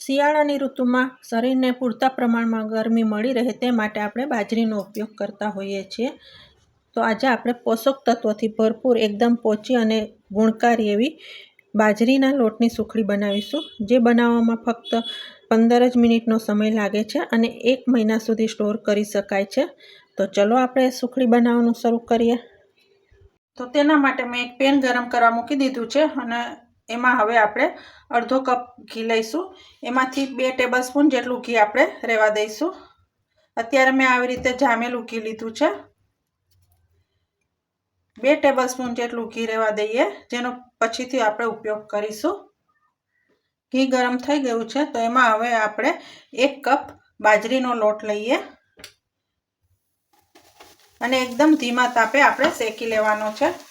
શિયાળાની ઋતુમાં શરીરને પૂરતા પ્રમાણમાં ગરમી મળી રહે તે માટે આપણે બાજરીનો ઉપયોગ કરતા હોઈએ છીએ. તો આજે આપણે પોષક તત્વોથી ભરપૂર એકદમ પોચી અને ગુણકારી એવી બાજરીના લોટની સુખડી બનાવીશું, જે બનાવવામાં ફક્ત પંદર જ મિનિટનો સમય લાગે છે અને એક મહિના સુધી સ્ટોર કરી શકાય છે. તો ચલો આપણે સુખડી બનાવવાનું શરૂ કરીએ. તો તેના માટે મેં એક પેન ગરમ કરવા મૂકી દીધું છે અને એમાં હવે આપણે અડધો કપ ઘી લઈશું. એમાંથી બે ટેબલ સ્પૂન જેટલું ઘી આપણે રહેવા દઈશું. અત્યારે મેં આવી રીતે જામેલું ઘી લીધું છે. બે ટેબલ સ્પૂન જેટલું ઘી રહેવા દઈએ, જેનો પછીથી આપણે ઉપયોગ કરીશું. ઘી ગરમ થઈ ગયું છે, તો એમાં હવે આપણે એક કપ બાજરીનો લોટ લઈએ. અને એકદમ ધીમા તાપે આપણે શેકી લેવાનો છે.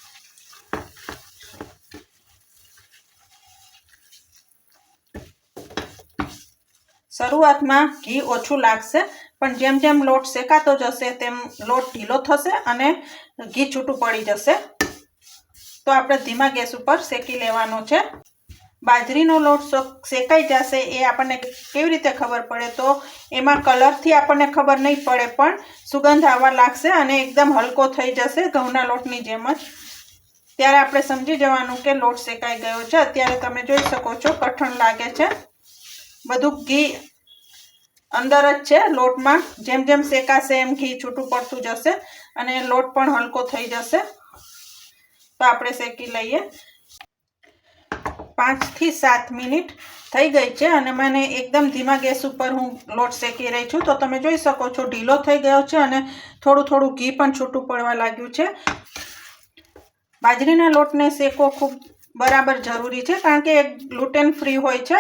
શરૂઆતમાં ઘી ઓછું લાગશે, પણ જેમ જેમ લોટ શેકાતો જશે તેમ લોટ ઢીલો થશે અને ઘી છૂટું પડી જશે. તો આપણે ધીમા ગેસ ઉપર શેકી લેવાનો છે. બાજરીનો લોટ શેકાઈ જશે એ આપણને કેવી રીતે ખબર પડે? તો એમાં કલરથી આપણને ખબર નહીં પડે, પણ સુગંધ આવવા લાગશે અને એકદમ હલકો થઈ જશે ઘઉંના લોટની જેમ જ. ત્યારે આપણે સમજી જવાનું કે લોટ શેકાઈ ગયો છે. અત્યારે તમે જોઈ શકો છો કઠણ લાગે છે. બધું ઘી અંદર જ છે લોટમાં. જેમ જેમ શેકાશે એમ ઘી છૂટું પડતું જશે અને લોટ પણ હલકો થઈ જશે. તો આપણે શેકી લઈએ. પાંચથી સાત મિનિટ થઈ ગઈ છે અને મને એકદમ ધીમા ગેસ ઉપર હું લોટ શેકી રહી છું. તો તમે જોઈ શકો છો ઢીલો થઈ ગયો છે અને થોડું થોડું ઘી પણ છૂટું પડવા લાગ્યું છે. બાજરીના લોટને શેકો ખૂબ બરાબર જરૂરી છે કારણ કે ગ્લુટેન ફ્રી હોય છે.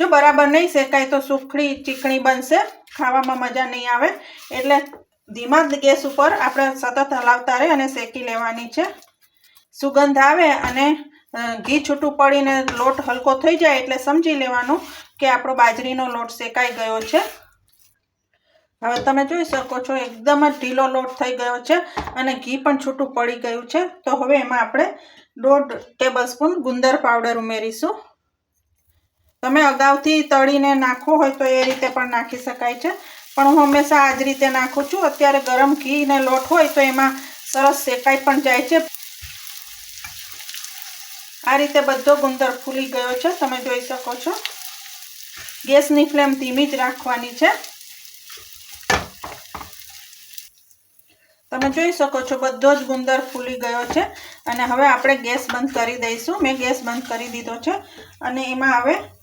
જો બરાબર નહીં શેકાય તો સુખડી ચીકણી બનશે, ખાવામાં મજા નહીં આવે. એટલે ધીમા ગેસ ઉપર આપણે સતત હલાવતા રહે અને શેકી લેવાની છે. સુગંધ આવે અને ઘી છૂટું પડીને લોટ હલકો થઈ જાય એટલે સમજી લેવાનું કે આપણો બાજરીનો લોટ શેકાઈ ગયો છે. હવે તમે જોઈ શકો છો, એકદમ જ ઢીલો લોટ થઈ ગયો છે અને ઘી પણ છૂટું પડી ગયું છે. તો હવે એમાં આપણે દોઢ ટેબલ સ્પૂન ગુંદર પાવડર ઉમેરીશું. તમે અગાઉથી તળીને નાખવો હોય તો એ રીતે પણ નાખી શકાય છે. પણ હું હંમેશા આ જ રીતે નાખું છું. અત્યારે ગરમ ઘીને લોટ હોય તો એમાં સરસ શેકાઈ પણ જાય છે. આ રીતે બધો ગુંદર ફૂલી ગયો છે. તમે જોઈ શકો છો. ગેસની ફ્લેમ ધીમી જ રાખવાની છે. તમે જોઈ શકો છો બધો જ ગુંદર ફૂલી ગયો છે. અને હવે આપણે ગેસ બંધ કરી દઈશું. મેં ગેસ બંધ કરી દીધો છે. અને એમાં હવે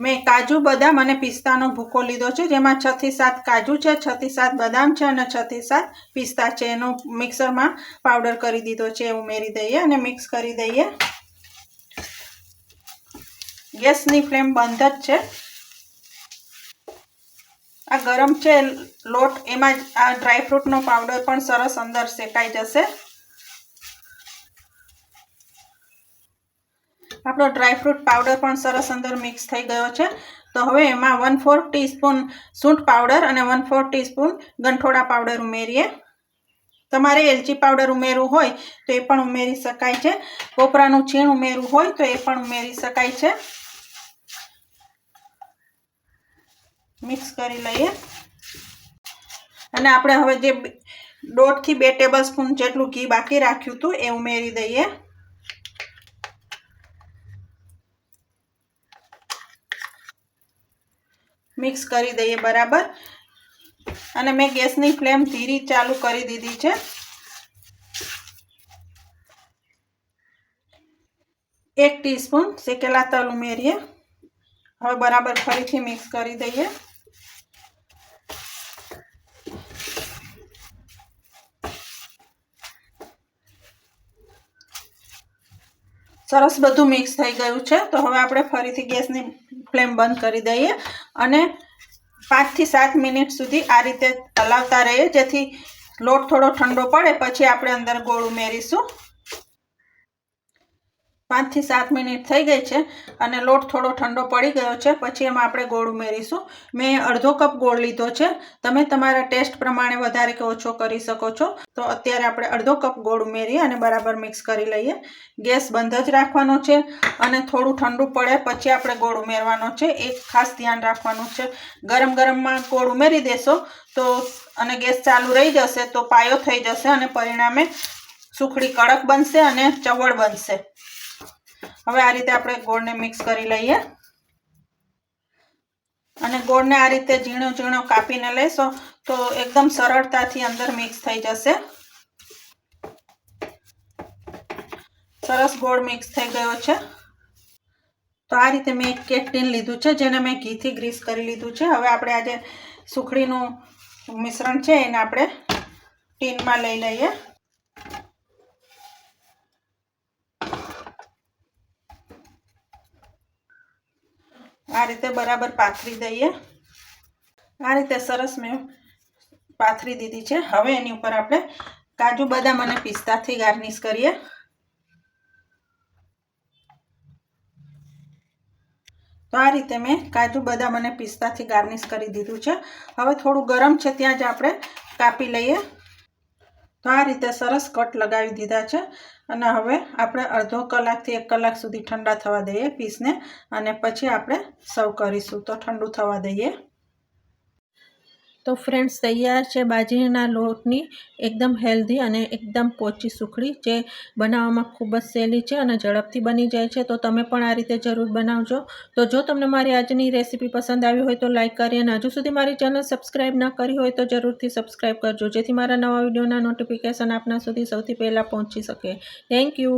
મેં કાજુ, બદામ અને પિસ્તાનો ભૂકો લીધો છે, જેમાં છ થી સાત કાજુ છે, છ થી સાત બદામ છે અને છ થી સાત પિસ્તા છે. એનો મિક્સરમાં પાવડર કરી દીધો છે, એ ઉમેરી દઈએ અને મિક્સ કરી દઈએ. ગેસની ફ્લેમ બંધ જ છે. આ ગરમ છે લોટ, એમાં જ આ ડ્રાયફ્રૂટનો પાવડર પણ સરસ અંદર શેકાઈ જશે. આપણો ડ્રાયફ્રૂટ પાવડર પણ સરસ અંદર મિક્સ થઈ ગયો છે. તો હવે એમાં વન ફોર ટીસ્પૂન સૂંઠ પાવડર અને વન ફોર ટીસ્પૂન ગંઠોડા પાવડર ઉમેરીએ. તમારે એલચી પાવડર ઉમેરવું હોય તો એ પણ ઉમેરી શકાય છે. કોપરાનું છીણ ઉમેરવું હોય તો એ પણ ઉમેરી શકાય છે. મિક્સ કરી લઈએ. અને આપણે હવે જે દોઢથી બે ટેબલ સ્પૂન જેટલું ઘી બાકી રાખ્યું હતું એ ઉમેરી દઈએ. મિક્સ કરી દઈએ બરાબર. અને મેં ગેસની ફ્લેમ ધીરી ચાલુ કરી દીધી છે. એક ટીસ્પૂન શેકેલા તલ ઉમેરીએ. હવે બરાબર ફરીથી મિક્સ કરી દઈએ. સરસ બધું મિક્સ થઈ ગયું છે. તો હવે આપણે ફરીથી ગેસની ફ્લેમ બંધ કરી દઈએ. અને પાંચથી સાત મિનિટ સુધી આ રીતે હલાવતા રહીએ જેથી લોટ થોડો ઠંડો પડે પછી આપણે અંદર ગોળ ઉમેરીશું પાંચથી સાત મિનિટ થઈ ગઈ છે અને લોટ થોડો ઠંડો પડી ગયો છે. પછી એમાં આપણે ગોળ ઉમેરીશું. મેં અડધો કપ ગોળ લીધો છે. તમે તમારા ટેસ્ટ પ્રમાણે વધારે કે ઓછો કરી શકો છો. તો અત્યારે આપણે અડધો કપ ગોળ ઉમેરીએ અને બરાબર મિક્સ કરી લઈએ. ગેસ બંધ જ રાખવાનો છે અને થોડું ઠંડુ પડે પછી આપણે ગોળ ઉમેરવાનો છે. એક ખાસ ધ્યાન રાખવાનું છે. ગરમ ગરમમાં ગોળ ઉમેરી દેશો તો અને ગેસ ચાલુ રહી જશે તો પાયો થઈ જશે અને પરિણામે સુખડી કડક બનશે અને ચવળ બનશે. હવે આ રીતે આપણે ગોળને મિક્સ કરી લઈએ. અને ગોળને આ રીતે ઝીણો ઝીણો કાપીને લેશો તો એકદમ સરળતાથી અંદર મિક્સ થઈ જશે. સરસ ગોળ મિક્સ થઈ ગયો છે. તો આ રીતે મેં એક કેક ટીન લીધું છે, જેને મેં ઘીથી ગ્રીસ કરી લીધું છે. હવે આપણે આજે સુખડીનું મિશ્રણ છે એને આપણે ટીનમાં લઈ લઈએ. આ રીતે બરાબર પાથરી દઈએ. આ રીતે સરસ મેં પાથરી દીધી છે. હવે એની ઉપર આપણે કાજુ બદામ અને પિસ્તાથી ગાર્નિશ કરીએ. તો આ રીતે મેં કાજુ બદામ અને પિસ્તાથી ગાર્નિશ કરી દીધું છે. હવે થોડું ગરમ છે ત્યાં જ આપણે કાપી લઈએ. તો આ રીતે સરસ કટ લગાવી દીધા છે. અને હવે આપણે અડધો કલાકથી એક કલાક સુધી ઠંડા થવા દઈએ પીસને. અને પછી આપણે સર્વ કરીશું. તો ઠંડુ થવા દઈએ. તો ફ્રેન્ડ્સ તૈયાર છે બાજરીના લોટની એકદમ હેલ્ધી અને એકદમ પોચી સુખડી જે બનાવવામાં ખૂબ જ સહેલી છે અને ઝડપથી બની જાય છે. તો તમે પણ આ રીતે જરૂર બનાવજો. તો જો તમને મારી આજની રેસીપી પસંદ આવી હોય તો લાઇક કરી અને હજુ સુધી મારી ચેનલ સબસ્ક્રાઈબ ના કરી હોય તો જરૂરથી સબસ્ક્રાઈબ કરજો, જેથી મારા નવા વિડીયોના નોટિફિકેશન આપના સુધી સૌથી પહેલાં પહોંચી શકે. Thank you